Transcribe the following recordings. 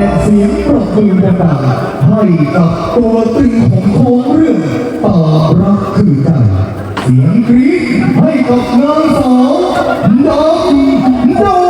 และเสียงปรบมือดังๆให้กับตัวตึงของโค้งเรื่องตารักคือกันเสียงกรี๊ดให้กับนางสาวดำดง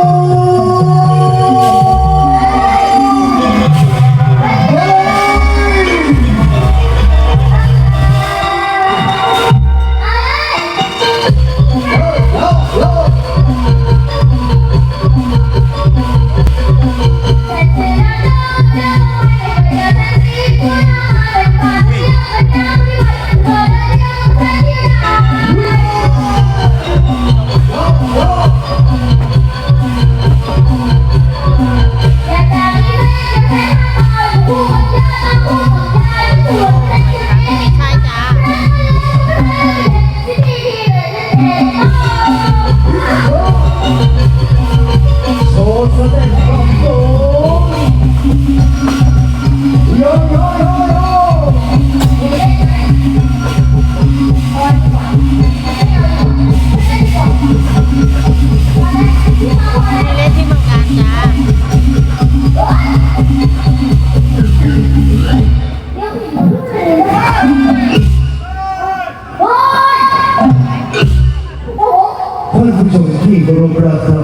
ที่เคารพรักครับ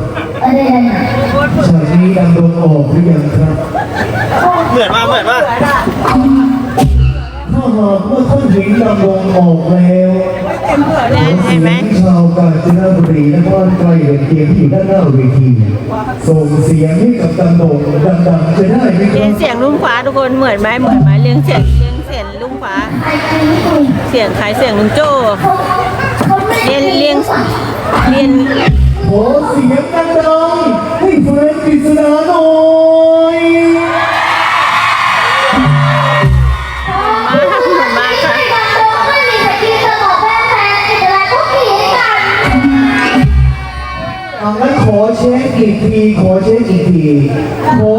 ฉากนี้ดังโดนออกหรือยังครับเหมือนมากเหมือนมากถ้าหากว่าท่านเห็นดำรงออกแล้วขอเสียงชาวกาญจนบุรีและบ้านไกลเดินเกียงที่อยู่ด้านหน้าเวทีส่งเสียงให้กับดำรงดังๆจะได้ไหมคเรีรัยนบเสียงลุงฟ้าทุกคนเหมือนไหมเหมือนไหมเรียงเสียงเรียงเสียงลุงฟ้า เสียงใครเสียงลุงโจ้เรียนเรียงเรียน ขอเสียงดังๆให้เฟรนด์กฤษณาหน่อยมากเหมือนมากค่ะเอางั้นขอเช็คอีกที ขอเช็คอีกที ขอ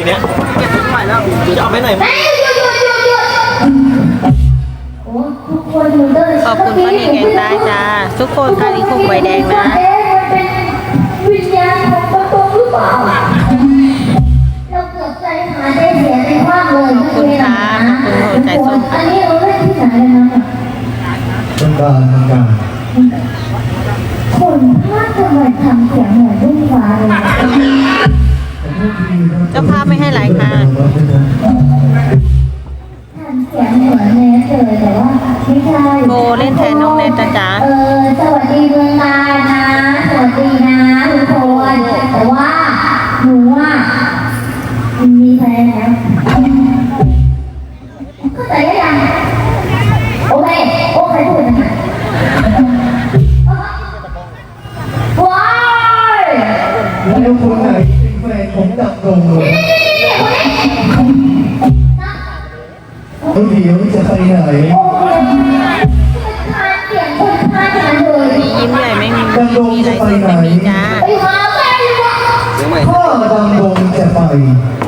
ไปไหนเนี่ยจะเอาไปไหนแม่หยุดหยุดหยุดหยุดโอ้ทุกคนอยู่ด้วยขอบคุณป้านีแกงใต้จ้า ทุกคนค่ะที่คุมใบแดงนะเอ๊ะมันเป็นวิญญาณของประตูหรือเปล่าเราเกือบใจหายใจเสียในคว้างเลยขอบคุณค่ะขอบคุณหัวใจส้มอันนี้เราเล่นที่ไหนเลยนะต้องการต้องการคนพลาดทำไมทำเสียงเหมือนรุ่งฟ้าเลยนะ เจ้าภาพไม่ให้หลายค่ะทำเสียงเหมือนเนสเลยแต่ว่าไม่ใช่โบเล่นแทนน้องเนทนะจ๊ะเออสวัสดีเมืองการนะ สวัสดีนะทุกคน แล้วเดี๋ยวจะไปไหนยิ้มใหญ่ไม่มีดังดงมีอะไรจะไปสุดไหนไม่มีจ้าถ้าดังดงจะไป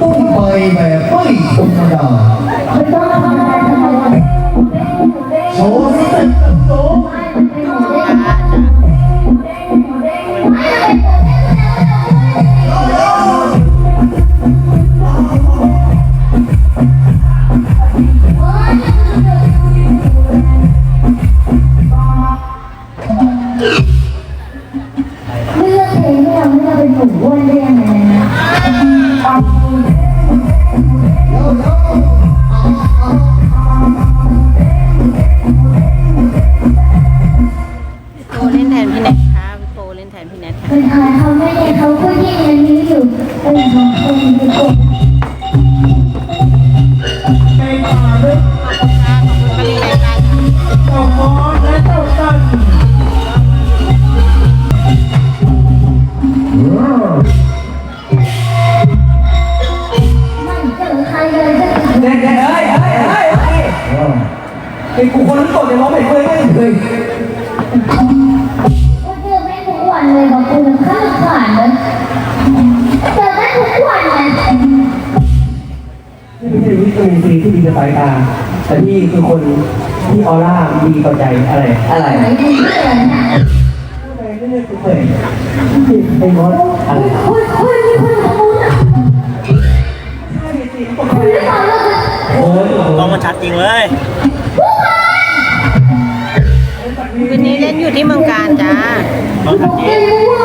ต้องไปแบบไม่ธรรมดาไม่ต้องมวะโชว์สเต็ปดังดง ที่ดีต่อสายตา แต่นี่คือคนที่ออร่าดีต่อใจอะไรอะไรไหนดูเพื่อนน่ะไม่ได้คุณเผยไอ้มอสอะไรคุณคุณมีคนขโมยอะคุณไม่บอกเลยโอ้ยกล้องมันชัดจริงเลยคืนนี้เล่นอยู่ที่เมืองการจ้ากล้องชัดจริไม่งรู้ว่า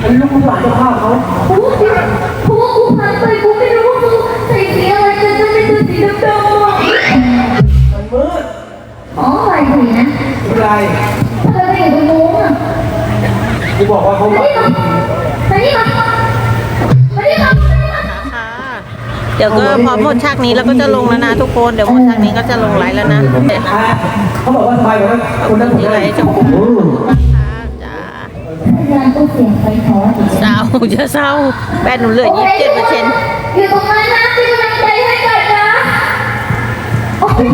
เป็นลูกหลานเจ้าภาพเขาเพราะว่าเพราะว่า ม่เป็นสีดำๆอะมันมืดอ๋อใส่สีนะไม่เป็นไรทำไมไม่เห็นตรงนู้นอะกูบอกว่าเขามาแบบนี่มามานี่มามานี่มาค่ะเดี๋ยวก็พอหมดฉากนี้แล้วก็จะลงแล้วนะทุกคน เดี๋ยวหมดฉากนี้ก็จะลงไลฟ์แล้วนะเดี๋ยวอะเขาบอกว่าสบายกว่านั้นคนนั้นผมที่ไลได้ฟ์จะหมดโอ้ค่ะจ้าพยานต้องเสียงไปถอนอีกเศร้าจะเศร้าแบตหนูเหลือยี่สิบเจ็ดเปอร์เซ็นต์อยู่ตรงนั้นนะเโอ้ย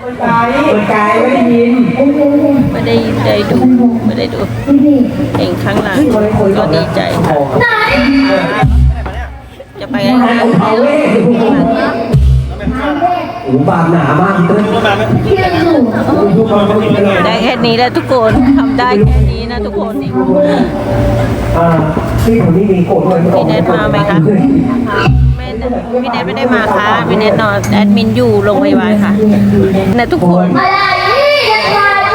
เปิดใจเปิดใจไม่ได้ยินโอเคโอเคไม่ได้ได้ดูไม่ได้ดูดีดีเองข้างหลังก็ดีใจค่ะไหนจะไปกันเอาเอาเว้ยทางแรกโอ้บาปหนามากเลยรู้มาไหมเที่ยงอยู่ดูความเขาดีเลยได้แค่นี้แล้วทุกคนทำได้แค่นี้นะทุกคนอ่าที่ผมนี่มีโกรธด้วยพี่เน็ตมาไหมคะ แม่พี่เน็ตไม่ได้มาค่ะพี่เน็ตนอนแอดมินอยู่โรงพยาบาลค่ะนะทุกคนอะไรนี่ยังไงล่ะ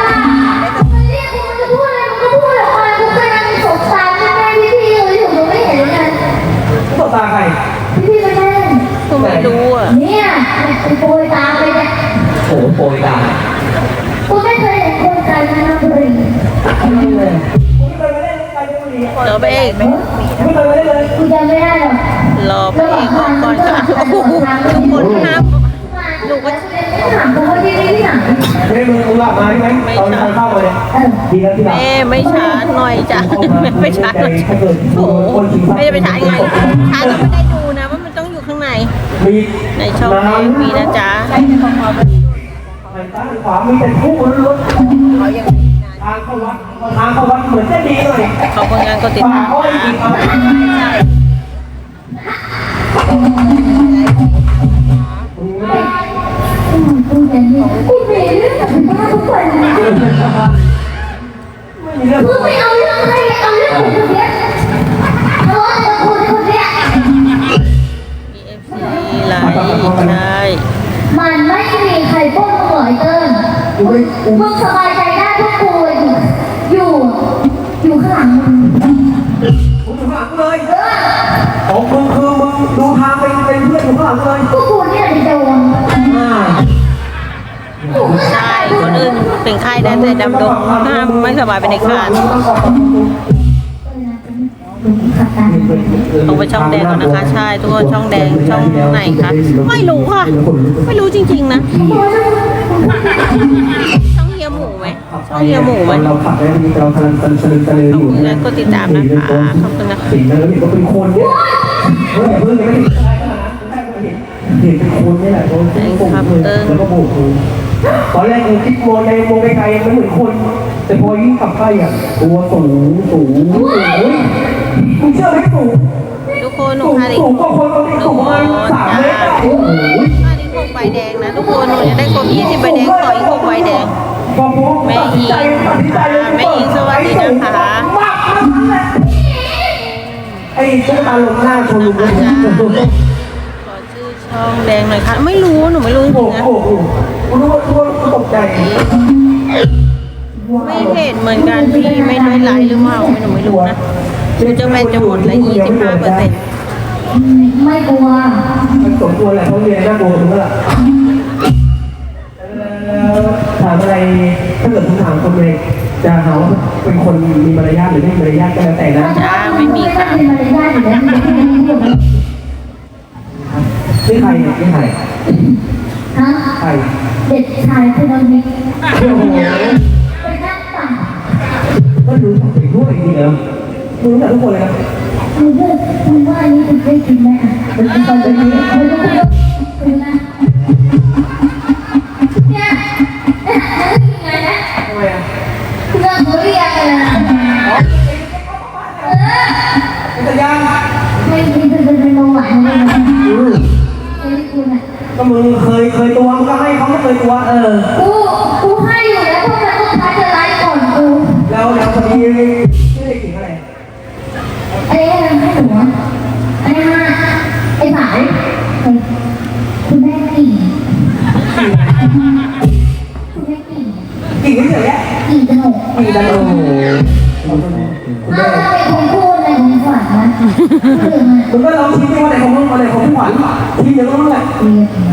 มันเรียกคุณจะพูดอะไรมันก็พูดออกมาคุณกำลังสงสารแม่พี่พี่เลยอยู่หนูไม่เห็นเลยตบตาใครพี่พี่ไม่เล่นกูไม่รู้อะเนี่ยโปรยตามไปเนี่ยโอ้โปรยตากูไม่เคยเห็นคนใจมันบุรีรอไปเอกไม่เคยไม่ได้เลย กูจำไม่ได้หรอก รอไปเอกก่อนก่อนค่ะโอ้โหทุกคนห้ามหนูก็ไม่ถามกูว่าที่นี่ไหนไม่ได้มึงมึงหลับมาใช่ไหมตอนทานข้าวมาเนี่ยเออดีแล้วที่หลับแม่ไม่ช้าหน่อยจ้ะไม่ช้าหน่อยโอ้โหไม่ได้ไปช้าไงช้าเราไม่ได้ดูนะว่ามันต้องอยู่ข้างในในช่องแดงมีนะจ๊ะทางซ้ายขวามีแต่คู่รถทางเข้าวัดทางเข้าวัดเหมือนจะดีหน่อยขอบคุณงานกดติดตามให้กินะ กูจะมีกูมีเรื่องกับบ้าทุกคนนะไม่มีเรื่องกูไม่เอา แต่ดำดงห้ามไม่สบายเป็นในคานขัดตาลงไปช่องแดงก่อนนะคะ ใช่ทุกคนช่องแดงช่องไหนคะไม่รู้ค่ะ ไม่รู้จริง ๆ นะช่องเฮียหมูไหมช่องเฮียหมูไหมเราขับได้เรากำลังสลึมสลืออยู่ขอบคุณนะกดติดตามนะคะขอบคุณนะคะสิ่งนั้นก็เป็นคนเนี่ยเฮ้ยเพิ่งไม่ได้เห็นเป็นคนนี่แหละโดนโบกมือแล้วก็โบกมือ ตอนแรกกูคิดมองในมองไกลๆมันเหมือนคน แต่พอยิ่งขับใกล้อะตัวสูงสูงสูงมึงเชื่อไหมสูงทุกคนหนูสูงพาดิสูงกว่าคนปกติสูงประมาณสามเมตรอะโอ้โหพาดิหกใบแดงนะทุกคนหนูจะได้ครบ20ใบแดงขออีกหกใบแดงแม่อิงค่ะแม่อิงสวัสดีนะคะไอ้ตุ๊กตาลงหน้าโชว์ลุงเลยข อ๋องแดงหน่อยค่ะ ไม่รู้หนูไม่รู้จริงๆนะโหกูรู้ว่ากูตกใจไม่เห็นเหมือนกันพี่ไม่ได้ไลฟ์หรือเปล่าไม่หนูไม่รู้นะหนูจะแบนจะหมดละ25เปอร์เซ็นต์ไม่กลัว มันสมควรแหละเพราะเรียนน่ากลัวถึงก็ล่ะถามอะไรถ้าเกิดคุณถามคนเลยจะหาว่าเป็นคนมีมารยาทหรือไม่มีมารยาทก็แล้วแต่นะ จ้าไม่มีค่ะ ไม่มีมารยาทอยู่แล้ว นี่ใครเนี่ยนี่ใครฮะใครเด็กชายพนมนิกโอ้โหเป็นนักป่นก็รู้จักเด็กด้วยจริงเหรอรู้จักทุกคนเลยนะคุณเพื่อนคุณว่าอันนี้คุณได้กินไหมอะเป็นตอนนี้ไม่ต้องไปดูนะเนี่ไงนะทำไมอะเรื่องบุรีอะไรนะเออจะยังไม่ไม่จะเป็นเบาหวานเลยนะ ก็มึงเคยเคยตัวมึงก็ให้เขาไม่เคยตัวเออ กูกูให้อยู่แล้วพวกมันต้องท้ายจะไลฟ์ก่อนกูแล้วแล้วคนที่ชื่อเด็กหญิงอะไรเอ้ใให้หนูอะไอ้ห้ไอ้สายคุณแม่กิ่งคุณแม่กิ่งหญิงเฉยอะกิ่งกระหนกี่ตะโนคุณแม่อ้าล้วเป็นพูดอะไรของขวัญนะเรื่องอะ มึงก็ลองคิดดูว่าอะไรของมึงอะไรของพี่ขวัญ ชี้เ